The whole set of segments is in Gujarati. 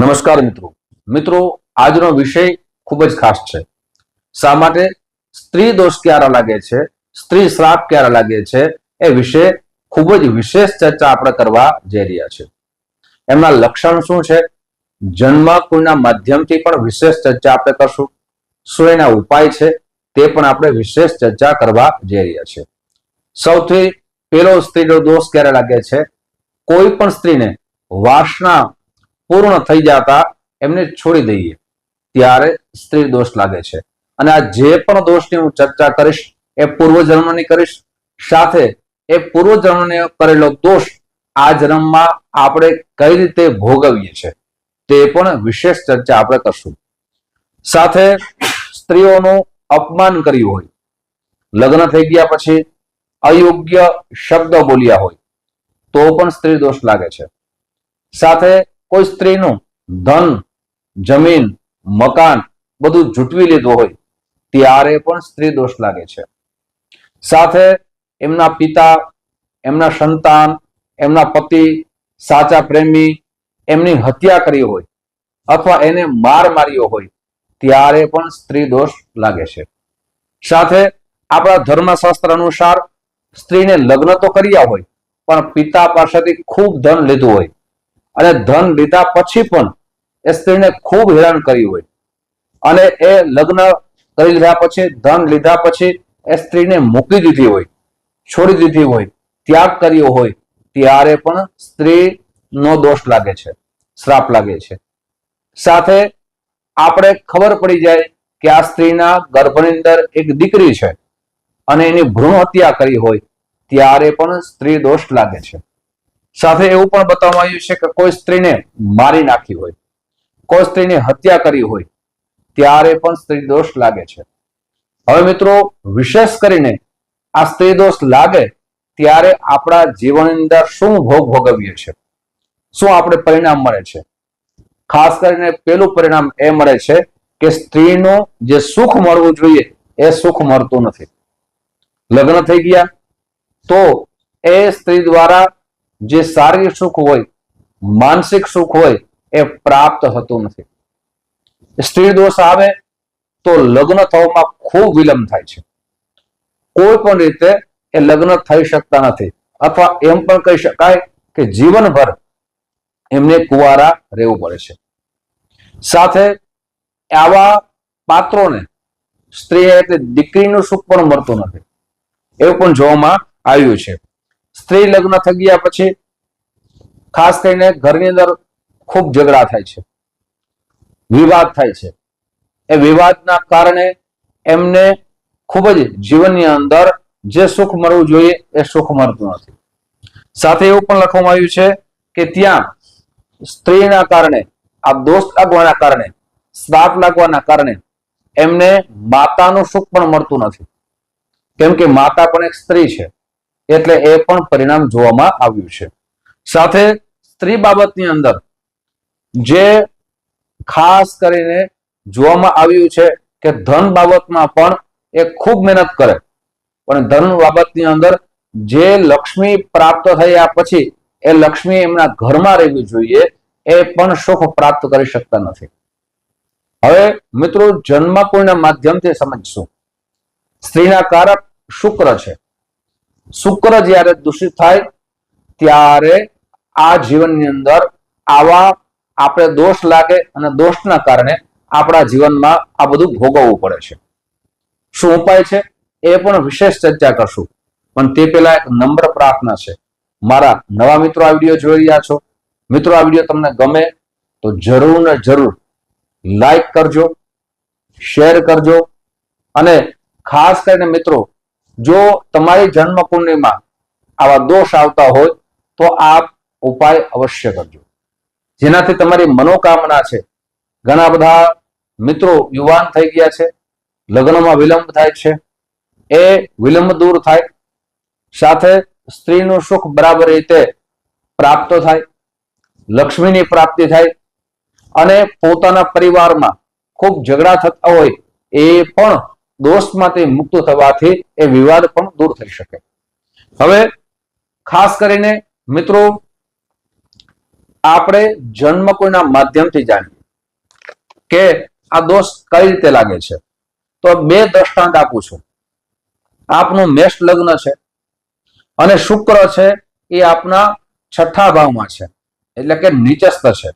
નમસ્કાર મિત્રો. મિત્રો, આજનો વિષય ખૂબ જ ખાસ છે. શા માટે? સ્ત્રી દોષ ક્યારે લાગે છે? સ્ત્રી શ્રાપ ક્યારે લાગે છે? એ વિશે ખૂબ જ વિશેષ ચર્ચા આપણે કરવા જઈ રહ્યા છે એમના લક્ષણ શું છે? જન્મ કુળના માધ્યમથી પણ વિશેષ ચર્ચા આપણે કરશું. શું એના ઉપાય છે? તે પણ આપણે વિશેષ ચર્ચા કરવા જઈ રહ્યા છે સૌથી પેલો સ્ત્રીનો દોષ ક્યારે લાગે છે? કોઈ પણ સ્ત્રીને વાસના પૂર્ણ થઈ જતા એમને છોડી દઈએ. ત્યારે સ્ત્રી દોષ લાગે છે. અને આ જે પણ દોષની હું ચર્ચા કરીશ, એ પૂર્વજન્મની કરીશ. સાથે એ પૂર્વજન્મને કરેલો દોષ આ જન્મમાં આપણે કઈ રીતે ભોગવીએ છીએ, તે પણ વિશેષ ચર્ચા આપણે કરશું. સાથે સ્ત્રીઓનું અપમાન કર્યું હોય, લગ્ન થઈ ગયા પછી અયોગ્ય શબ્દ બોલ્યા હોય, તો પણ સ્ત્રી દોષ લાગે છે. સાથે કોઈ સ્ત્રીનું ધન, જમીન, મકાન બધું જૂટવી લીધું હોય, ત્યારે પણ સ્ત્રી દોષ લાગે છે. સાથે એમના પિતા, એમના સંતાન, એમના પતિ, સાચા પ્રેમી એમની હત્યા કરી હોય અથવા એને માર માર્યો હોય, ત્યારે પણ સ્ત્રી દોષ લાગે છે. સાથે આપણા ધર્મશાસ્ત્ર અનુસાર સ્ત્રીને લગ્ન તો કર્યા હોય, પણ પિતા પાસેથી ખૂબ ધન લીધું હોય અને ધન લીધા પછી પણ એ સ્ત્રીને ખૂબ હેરાન કર્યું હોય. અને એ લગ્ન કરી લીધા પછી, ધન લીધા પછી એ સ્ત્રીને મૂકી દીધી હોય, છોડી દીધી હોય, ત્યાગ કર્યો હોય, ત્યારે પણ સ્ત્રીનો દોષ લાગે છે, શ્રાપ લાગે છે. સાથે આપણે ખબર પડી જાય કે આ સ્ત્રીના ગર્ભની અંદર એક દીકરી છે અને એની ભ્રૂણ હત્યા કરી હોય, ત્યારે પણ સ્ત્રી દોષ લાગે છે. સાથે એવું પણ બતાવવામાં આવ્યું છે કે કોઈ સ્ત્રીને મારી નાખી હોય, કોઈ સ્ત્રીને હત્યા કરી હોય, ત્યારે પણ સ્ત્રી દોષ લાગે છે. હવે મિત્રો, વિશેષ કરીને આ સ્ત્રી દોષ લાગે ત્યારે આપણા જીવનની અંદર શું ભોગ ભોગવીએ છીએ? શું આપણે પરિણામ મળે છે? ખાસ કરીને પેલું પરિણામ એ મળે છે કે સ્ત્રીનું જે સુખ મળવું જોઈએ એ સુખ મળતું નથી. લગ્ન થઈ ગયા તો એ સ્ત્રી દ્વારા જે શારીરિક સુખ હોય, માનસિક સુખ હોય, એ પ્રાપ્ત થતું નથી. સ્ત્રી દોષ આવે તો લગ્ન થવામાં ખૂબ વિલંબ થાય છે. કોઈ પણ રીતે એ લગ્ન થઈ શકતા નથી. અથવા એમ પણ કહી શકાય કે જીવનભર એમને કુવારા રહેવું પડે છે. સાથે આવા પાત્રોને સ્ત્રી દીકરીનું સુખ પણ મળતું નથી. એવું પણ જોવામાં આવ્યું છે. સ્ત્રી લગ્ન થઈ ગયા પછી ખાસ કરીને ઘરની અંદર ખૂબ ઝઘડા થાય છે. વિવાદ થાય છે. એ વિવાદના કારણે એમને ખૂબ જ જીવનની અંદર જે સુખ મળવું જોઈએ એ સુખ મળતું નથી. સાથે એવું પણ લખવામાં આવ્યું છે કે ત્યાં સ્ત્રીના કારણે, આ દોષ લાગવાના કારણે શ્રાપ લાગવાના કારણે એમને માતાનું સુખ પણ મળતું નથી. કેમ કે માતા પણ એક સ્ત્રી છે. એટલે એ પણ પરિણામ જોવામાં આવ્યું છે. સાથે સ્ત્રી બાબતની અંદર જે ખાસ કરીને જોવામાં આવ્યું છે કે ધન બાબતમાં પણ એ ખૂબ મહેનત કરે. પણ ધન બાબતની અંદર જે લક્ષ્મી પ્રાપ્ત થયા પછી એ લક્ષ્મી એમના ઘરમાં રહેવી જોઈએ એ પણ સુખ પ્રાપ્ત કરી શકતા નથી. હવે મિત્રો જન્મકુળના માધ્યમથી સમજશું. સ્ત્રીના કારક શુક્ર છે. શુક્ર જ્યારે દૂષિત થાય, ત્યારે આ જીવનની અંદર આવા આપણે દોષ લાગે અને દોષના કારણે આપણા જીવનમાં આ બધું ભોગવવું પડે છે. શું ઉપાય છે? એ પણ વિશેષ ચર્ચા કરશું. પણ તે પહેલા એક નમ્ર પ્રાર્થના છે. મારા નવા મિત્રો આ વીડિયો જોઈ રહ્યા છો. મિત્રો, આ વીડિયો તમને ગમે તો જરૂર ને જરૂર લાઈક કરજો, શેર કરજો અને ખાસ કરીને મિત્રો જો તમારી જન્મ કુંડલીમાં આવા દોષ આવતા હોય, તો આપ ઉપાય અવશ્ય કરજો. જેનાથી તમારી મનોકામના છે. ઘણા બધા મિત્રો યુવાન થઈ ગયા છે. લગ્નમાં વિલંબ થાય છે. એ વિલંબ દૂર થાય. સાથે સ્ત્રીનું સુખ બરાબર રીતે પ્રાપ્ત થાય. લક્ષ્મીની પ્રાપ્તિ થાય. અને પોતાના પરિવારમાં ખૂબ ઝઘડા થતા હોય એ પણ દોષમાંથી મુક્ત થવાથી એ વિવાદ પણ દૂર થઈ શકે. હવે ખાસ કરીને મિત્રો, આપણે જન્મ કોઈના માધ્યમથી જાણીએ કે આ દોષ કઈ રીતે લાગે છે. તો બે દ્રષ્ટાંત આપું છું. આપનું મેષ લગ્ન છે અને શુક્ર છે એ આપના છઠ્ઠા ભાવમાં છે, એટલે કે નીચસ્થ છે.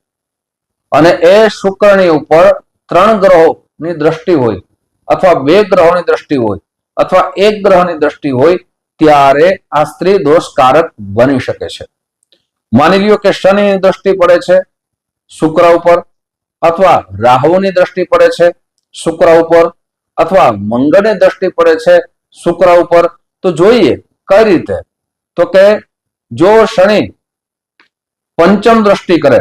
અને એ શુક્રની ઉપર ત્રણ ગ્રહોની દ્રષ્ટિ હોય અથવા બે ગ્રહોની દ્રષ્ટિ હોય અથવા એક ગ્રહની દ્રષ્ટિ હોય, ત્યારે આ સ્ત્રી દોષકારક બની શકે છે. માની લ્યો કે શનિની દ્રષ્ટિ પડે છે, શુક્ર ઉપર, અથવા રાહુની દ્રષ્ટિ પડે છે, શુક્ર ઉપર, અથવા મંગળની દ્રષ્ટિ પડે છે, શુક્ર ઉપર. તો જોઈએ કઈ રીતે? તો કે જો શનિ પંચમ દ્રષ્ટિ કરે,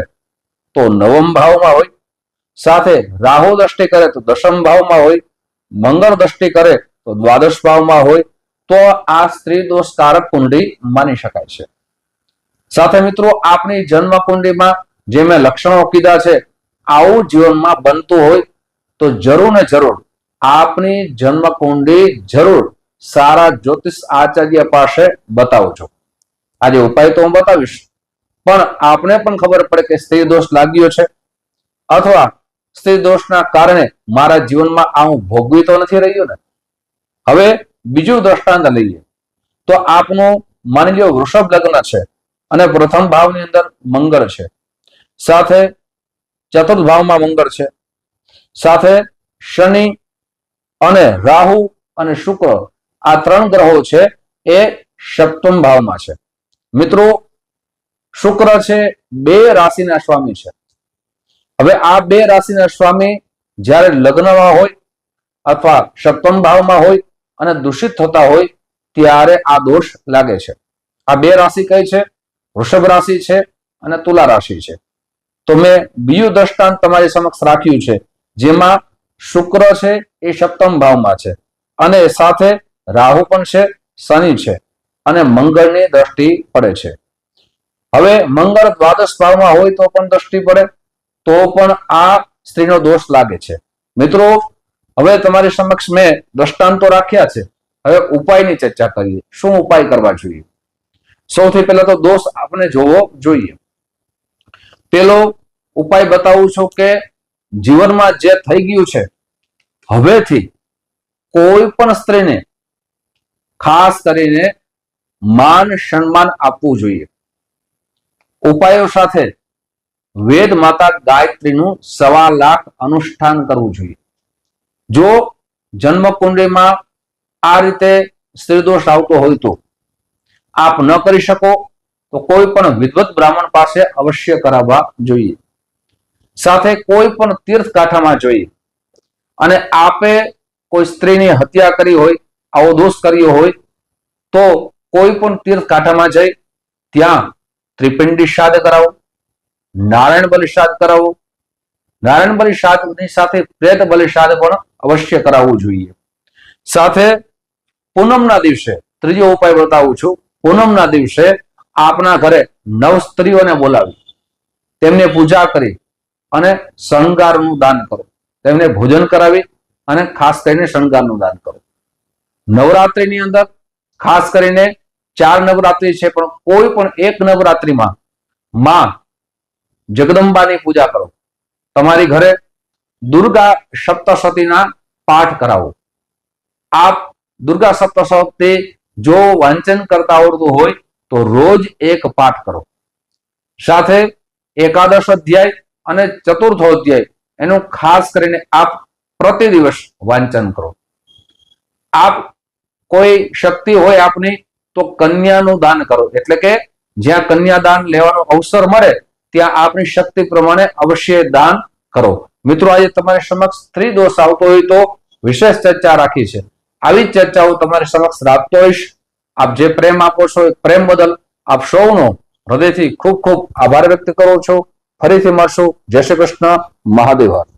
તો નવમ ભાવમાં હોય. સાથે રાહુ દ્રષ્ટિ કરે, તો દશમ ભાવમાં હોય. મંગળ દ્રષ્ટિ કરે તો દ્વાદશ ભાવમાં હોય, તો આ સ્ત્રી દોષકારક કુંડળી માની શકાય છે. સાથે મિત્રો આપની જન્મ કુંડળીમાં જે મેં લક્ષણો કીધા છે, આવું જીવનમાં બનતું હોય, તો જરૂર ને જરૂર આપની જન્મ કુંડળી જરૂર સારા જ્યોતિષ આચાર્ય પાસે બતાવજો. આજે ઉપાય તો હું બતાવીશ, પણ આપને પણ ખબર પડે કે સ્ત્રી દોષ લાગ્યો છે, અથવા સ્ત્રી દોષના કારણે મારા જીવનમાં આ હું ભોગવી તો નથી રહ્યો ને. હવે બીજું દ્રષ્ટાંત લઈએ. તો આપનું માની લો વૃષભ લગ્ન છે અને પ્રથમ ભાવની અંદર મંગળ છે. સાથે ચતુર્થ ભાવમાં મંગળ છે. સાથે શનિ અને રાહુ અને શુક્ર આ ત્રણ ગ્રહો છે એ સપ્તમ ભાવમાં છે. મિત્રો, શુક્ર છે, બે રાશિના સ્વામી છે. હવે આ બે રાશિના સ્વામી જ્યારે લગ્નમાં હોય અથવા સપ્તમ ભાવમાં હોય અને દૂષિત થતા હોય, ત્યારે આ દોષ લાગે છે. આ બે રાશિ કઈ છે? વૃષભ રાશિ છે અને તુલા રાશિ છે. તો મેં બીજું દ્રષ્ટાંત તમારી સમક્ષ રાખ્યું છે, જેમાં શુક્ર છે એ સપ્તમ ભાવમાં છે અને સાથે રાહુ પણ છે, શનિ છે અને મંગળની દ્રષ્ટિ પડે છે. હવે મંગળ દ્વાદશ ભાવમાં હોય તો પણ દ્રષ્ટિ પડે તો પણ આ સ્ત્રીનો દોષ લાગે છે. મિત્રો, હવે તમારી સમક્ષ મેં દ્રષ્ટાંતો રાખ્યા છે. હવે ઉપાયની ચર્ચા કરીએ. શું ઉપાય કરવા જોઈએ? સૌથી પહેલા તો દોષ આપણે જોવો જોઈએ. પેલો ઉપાય બતાવું છું કે જીવનમાં જે થઈ ગયું છે, હવેથી કોઈ પણ સ્ત્રીને ખાસ કરીને માન સન્માન આપવું જોઈએ. ઉપાયો સાથે વેદ માતા ગાયત્રીનું સવા લાખ અનુષ્ઠાન કરવું જોઈએ. જો જન્મ કુંડળીમાં આ રીતે સ્ત્રીદોષ આવતો હોય તો આપ ન કરી શકો, તો કોઈ પણ વિદ્વત બ્રાહ્મણ પાસે અવશ્ય કરાવવા જોઈએ. સાથે કોઈ પણ તીર્થ કાંઠામાં જોઈએ. અને આપે કોઈ સ્ત્રીની હત્યા કરી હોય આવો દોષ કર્યો હોય, તો કોઈ પણ તીર્થ કાંઠામાં જઈ, ત્યાં ત્રિપિંડી શ્રાદ્ધ કરાવો. નારાયણ બલિષાદ કરાવો. નારાયણ બલિ શ્રાદ્ધની સાથે પ્રેત બલિ પણ અવશ્ય કરાવવું જોઈએ. સાથે પૂનમના દિવસે ત્રીજો ઉપાય બતાવું છું. પૂનમના દિવસે આપના ઘરે નવ સ્ત્રીઓને બોલાવી. તેમને પૂજા કરી અને શણગારનું દાન કરો. તેમને ભોજન કરાવી અને ખાસ કરીને શણગારનું દાન કરો. નવરાત્રિની અંદર ખાસ કરીને ચાર નવરાત્રિ છે પણ કોઈ પણ એક નવરાત્રિમાં માં જગદંબાની પૂજા કરો. તમારી ઘરે દુર્ગા સપ્તશતીના પાઠ કરાવો. આપ દુર્ગા સપ્તશતી જો વાંચન કરતા આવડતું હોય તો રોજ એક પાઠ કરો. સાથે એકાદશ અધ્યાય અને ચતુર્થો અધ્યાય એનું ખાસ કરીને આપ પ્રતિ દિવસ વાંચન કરો. આપ કોઈ શક્તિ હોય આપની તો કન્યાનું દાન કરો. એટલે કે જ્યાં કન્યાદાન લેવાનો અવસર મળે ત્યાં આપની શક્તિ પ્રમાણે અવશ્ય દાન કરો. મિત્રો, આજે તમારી સમક્ષ સ્ત્રી દોષ આવતો હોય તો વિશેષ ચર્ચા રાખી છે. આવી જ ચર્ચાઓ તમારી સમક્ષ રાખતો હોઈશ. આપ જે પ્રેમ આપો છો પ્રેમ બદલ આપ સૌનો હૃદયથી ખૂબ ખૂબ આભાર વ્યક્ત કરું છું. ફરીથી મળશું. જય શ્રી કૃષ્ણ. મહાદેવ.